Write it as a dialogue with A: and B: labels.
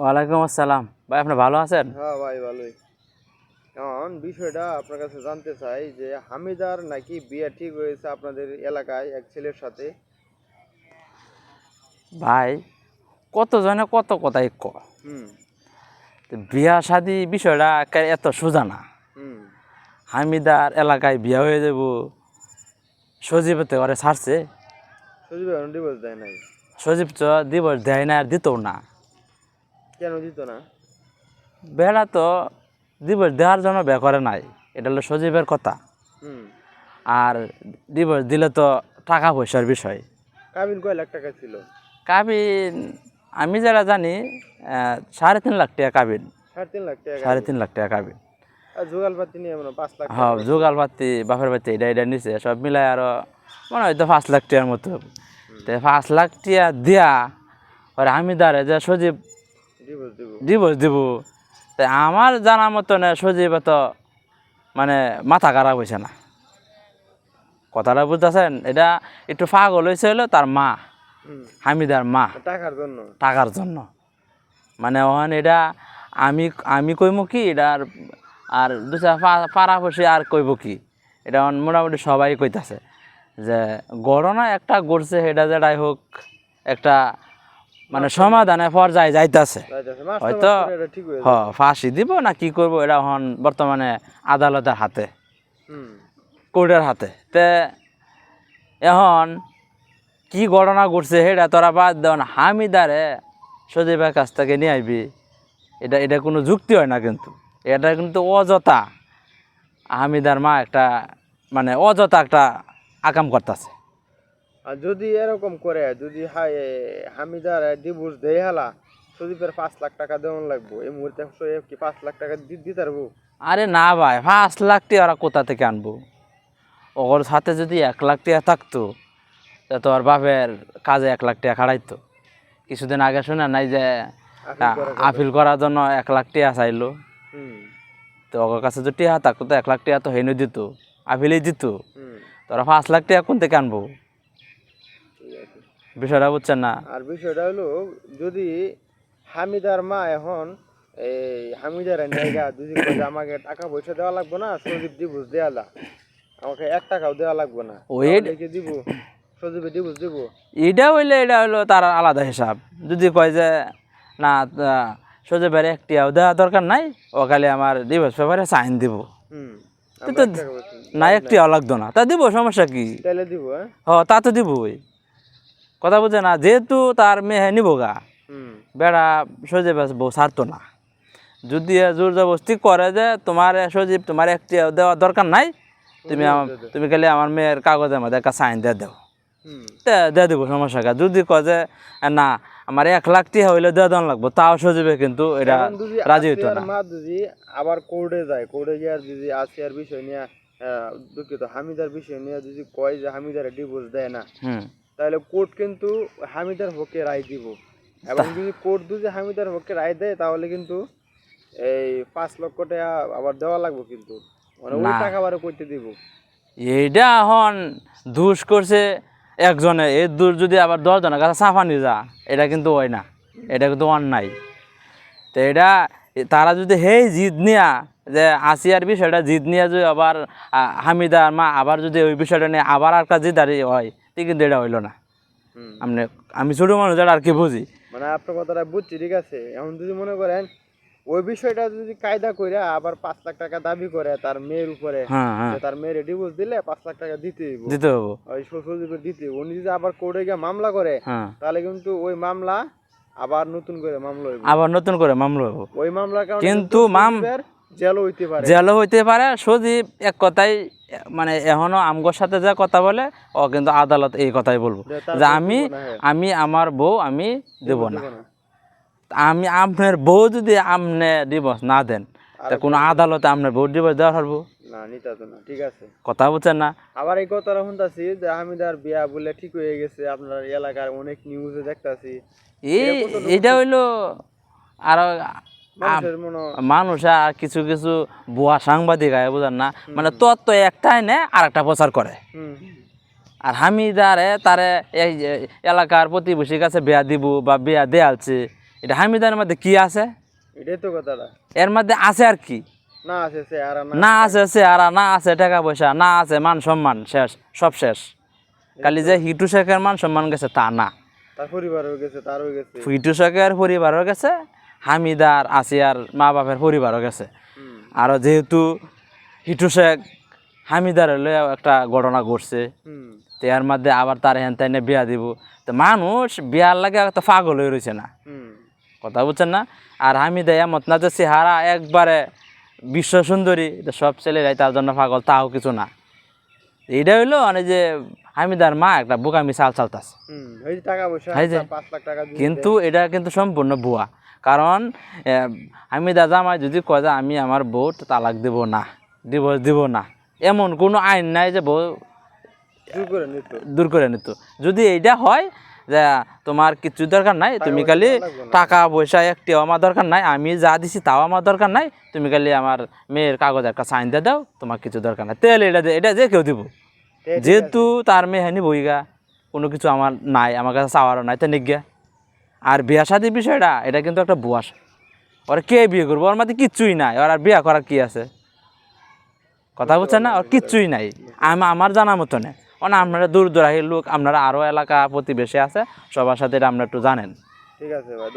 A: ওয়ালাইকুম আসসালাম। ভাই আপনি ভালো আছেন?
B: হ্যাঁ ভাই ভালোই। এখন বিষয়টা আপনার কাছে জানতে চাই যে হামিদার নাকি বিয়ে ঠিক হয়েছে আপনাদের এলাকায় এক ছেলের সাথে?
A: ভাই কতজনে কত কথাই ক
B: হুম।
A: তো বিয়া শাদি বিষয়টা এত সোজা না।
B: হুম।
A: হামিদার এলাকায় বিয়া হয়ে যাব। সজীবতে ওরে ছাড়ছে।
B: সজীব ডিভোর্স দেয় নাই?
A: সজীব দিবস দেয় না আর দিতও না।
B: কেন দিত না?
A: বেড়া তো দিবস দেওয়ার জন্য বে করে নাই। এটা হলো সজীবের কথা। আর দিবস দিলে তো টাকা পয়সার বিষয়।
B: কাবিন কয় লাখ টাকা ছিল?
A: কাবিন আমি যারা জানি সাড়ে তিন লাখ টাকা কাবিন।
B: সাড়ে তিন লাখ টাকা
A: কাবিন।
B: পাতি হ্যাঁ
A: যোগাল পাতি বাপের বাতি এটা এটা নিছে সব মিলাই আরও মনে হয়তো পাঁচ লাখ টাকার মতো। পাঁচ লাখ টাকা দিয়া আর আমি দাঁড়ে যে সজীব
B: ডিভোর্স দিব।
A: তাই আমার জানা মতন সজীব তো মানে মাথা খারাপ হয়েছে না। কথাটা বুঝতেছেন? এটা একটু পাগল হয়েছে হলো তার মা হামিদার মা।
B: টাকার জন্য।
A: টাকার জন্য। মানে ওখানে এটা আমি আমি কইব কি এটা আর আর দুসরা পাড়াপড়শি আর কইব কি? এটা মোটামুটি সবাই কইতাছে যে গড়না একটা গড়ছে সেটা যেটাই হোক একটা মানে সমাধানে পর্যায়ে যাইতাছে। হয়তো
B: হয়ে
A: হ ফাঁসি দিব না কি করব এটা এখন বর্তমানে আদালতের হাতে। কোর্টের হাতে। তে এখন কি ঘটনা ঘটছে সেটা তোরা বাদ দেও না হামিদারে সজীবের কাছ থেকে নিয়ে আইবি। এটা এটা কোনো যুক্তি হয় না কিন্তু। এটা কিন্তু অযথা হামিদার মা একটা মানে অযথা একটা আকাম করতেছে।
B: আর যদি এরকম করে যদি হাই হামিদার ডিভোর্স দেয় হালা সজীবের পাঁচ লাখ টাকা দেওয়ান লাগবো। এই মুহূর্তে সজীব কি পাঁচ লাখ টাকা দিতে পারব?
A: আরে না ভাই পাঁচ লাখ টাকা ওরা কোথা থেকে আনব? ওর সাথে যদি এক লাখ টাকা থাকতো তা তোর বাপের কাজে এক লাখ টাকা খাড়াইতো। কিছুদিন আগে শুনে নাই যে
B: আপিল করার
A: জন্য। এক লাখ টাকা চাইলো। তো ওর কাছে যদি টিয়া থাকতো তো এক লাখ টাকা তো হেনে দিত আপিলেই দিত। তোরা পাঁচ লাখ টাকা কোন থেকে আনব? বিষয়টা বুঝছেন না?
B: আর বিষয়টা হলো যদি হামিদার মা এখন এই হামিদার জায়গা যদি আমাকে টাকা পয়সা দেওয়া লাগবে না সজীব ডিভোর্স দেওয়া আমাকে এক টাকাও দেওয়া লাগবে না।
A: ওই-
B: দিব? সজীবে ডিভোর্স দিব।
A: এটা হইলে এটা হইল তার আলাদা হিসাব। যদি কয় যে না সজীবের একটিয়াও দেওয়া দরকার নাই ও খালি আমার ডিভোর্স পেপারে সাইন দিব।
B: হুম
A: তো না একটিয়াও লাগতো না। তা দিব সমস্যা কি?
B: তাহলে দিব হ্যাঁ।
A: তা তো দিবই। কথা বুঝে না যেহেতু তার মেয়ে নিব গা
B: হুম।
A: বেড়া সজীব বউ ছাড়তো না। যদি জোর জবরদস্তি করে যে তোমার সজীব তোমার একটি দেওয়া দরকার নাই তুমি তুমি খালি আমার মেয়ের কাগজের মধ্যে একটা সাইন দিয়ে দাও। দিয়ে দেবো সমস্যা কা যদি কয় যে না আমার এক লাখ টিয়া হইলে দিয়ে দেওয়া লাগবো তাও সজীবে কিন্তু এটা রাজি হইতো না।
B: যদি আবার কোর্টে যায় কোর্টে গিয়ে যদি আসিয়ার বিষয় নিয়ে দুঃখিত হামিদার বিষয় নিয়ে যদি কয় যে হামিদার ডিভোর্স দেয় না তাহলে কোর্ট কিন্তু হামিদার পক্ষে রায় দিব। এবং যদি কোর্ট যদি হামিদার পক্ষে রায় দেয় তাহলে কিন্তু এই পাঁচ লক্ষ টাকা আবার দেওয়া লাগবে কিন্তু। মানে ওই টাকা আবার করতে দিব।
A: এইটা এখন দুষ করছে একজনে। এই দূর যদি আবার দশজনের কাছে চাফানি যা এটা কিন্তু হয় না। এটা কিন্তু অন্যায়। তো এটা তারা যদি সেই জিদ নিয়া যে আসিয়ার বিষয়টা জিদ নিয়ে যদি আবার হামিদার মা আবার যদি ওই বিষয়টা নিয়ে আবার আর কাজ জিদারি হয় তো কিন্তু এটা হইল না। আপনি আমি ছোটো মানুষ এটা আর কি বুঝি?
B: মানে আপনার কথাটা বুঝছি ঠিক আছে? এখন যদি মনে করেন ওই বিষয়টা যদি কায়দা করে আবার পাঁচ লাখ টাকা দাবি করে তার মেয়ের উপরে
A: হ্যাঁ হ্যাঁ।
B: তার মেয়ের ডিভোর্স দিলে পাঁচ লাখ টাকা দিতে হইব।
A: দিতে হব
B: ওই শ্বশুরদের দিতে উনি যদি আবার কোর্টে গিয়ে মামলা করে
A: হ্যাঁ।
B: তাহলে কিন্তু ওই মামলা আবার নতুন করে মামলা হইব।
A: আবার নতুন করে মামলা হব
B: ওই মামলার কারণে
A: কিন্তু মাম-
B: জেলও হইতে পারে।
A: জেলও হইতে পারে। সজীব এক কথাই মানে এখনও আমগোর সাথে যা কথা বলে ও কিন্তু আদালত এই কথাই বলব।
B: যে
A: আমি
B: হ্যাঁ।
A: আমি আমার বউ আমি দেব না। আমি আপনার বউ যদি আপনি ডিভোর্স না দেন তা কোনো আদালতে আপনার বউ ডিভোর্স দেওয়া পারব
B: না নিতা তো না ঠিক আছে।
A: কথা না?
B: আবার এই কথাটা শুনতাছি যে হামিদার বিয়া বলে ঠিক হয়ে গেছে আপনার এলাকার অনেক নিউজে দেখতাছি।
A: এই এটা হইল
B: আরও
A: মানুষ আর কিছু কিছু বুয়া সাংবাদিক আয় বুঝেন না? মানে তত্ত্ব একটাই নে আর একটা প্রচার করে। আর হামিদারে তারে এই এলাকার প্রতিবেশীর কাছে বিয়া দিব বা বিয়া দেয়ালছে এটা হামিদার মধ্যে কি আছে?
B: এটাই তো কথাটা
A: এর মধ্যে আছে আর কি?
B: না আছে সে আর না
A: না আছে। চেহারা না আছে টাকা পয়সা না আছে মান সম্মান শেষ সব শেষ। খালি যে হিটু শেখের মান সম্মান গেছে তা না।
B: তার পরিবারও গেছে তারও গেছে।
A: হিটু শেখের পরিবারও গেছে হামিদার আসিয়ার মা বাপের পরিবারও গেছে। আর যেহেতু হিটু শেখ হামিদার হলে একটা ঘটনা ঘটছে তো এর মধ্যে আবার তার হেন তাই বিয়া দিব। তো মানুষ বিয়ার লাগে তো পাগল হয়ে রয়েছে না। কথা বুঝছেন না? আর হামিদা এমত না যে চেহারা একবারে বিশ্ব সুন্দরী সব ছেলেরাই তার জন্য পাগল তাও কিছু না। এইটা হইল মানে যে হামিদার মা একটা বোকামি চাল চালতাছে। কিন্তু এটা কিন্তু সম্পূর্ণ ভুয়া। কারণ এ, হামিদা জামাই যদি কয় যে আমি আমার বউ তালাক দিব না ডিভোর্স দিব না। এমন কোনো আইন নাই যে বউ
B: দূর করে নিত।
A: যদি এইটা হয় যে তোমার কিছু দরকার নাই তুমি খালি টাকা পয়সা একটিও আমার দরকার নাই আমি যা দিছি তাও আমার দরকার নাই তুমি খালি আমার মেয়ের কাগজ একটা সাইন দিয়ে দাও তোমার কিছু দরকার নাই। তেল এটা এটা যে কেউ দিব। যেহেতু তার মেয়ে হানি বইগা কোনো কিছু আমার নাই আমার কাছে চাওয়ারও নাই তো নিজ্ঞা আর বিয়া শাদির বিষয়টা এটা কিন্তু একটা বুয়াস ওরা কে বিয়ে করব? ওর মধ্যে কিচ্ছুই নাই ওর আর বিয়া করার কি আছে? কথা বুঝছেন না ওর কিচ্ছুই নাই। আম- আমার জানা মতো নেই মানে আপনারা দূর দূরাহির লোক আপনারা আরও এলাকা প্রতিবেশী আছে সবার সাথে এটা আপনারা একটু জানেন।
B: ঠিক আছে ভাই।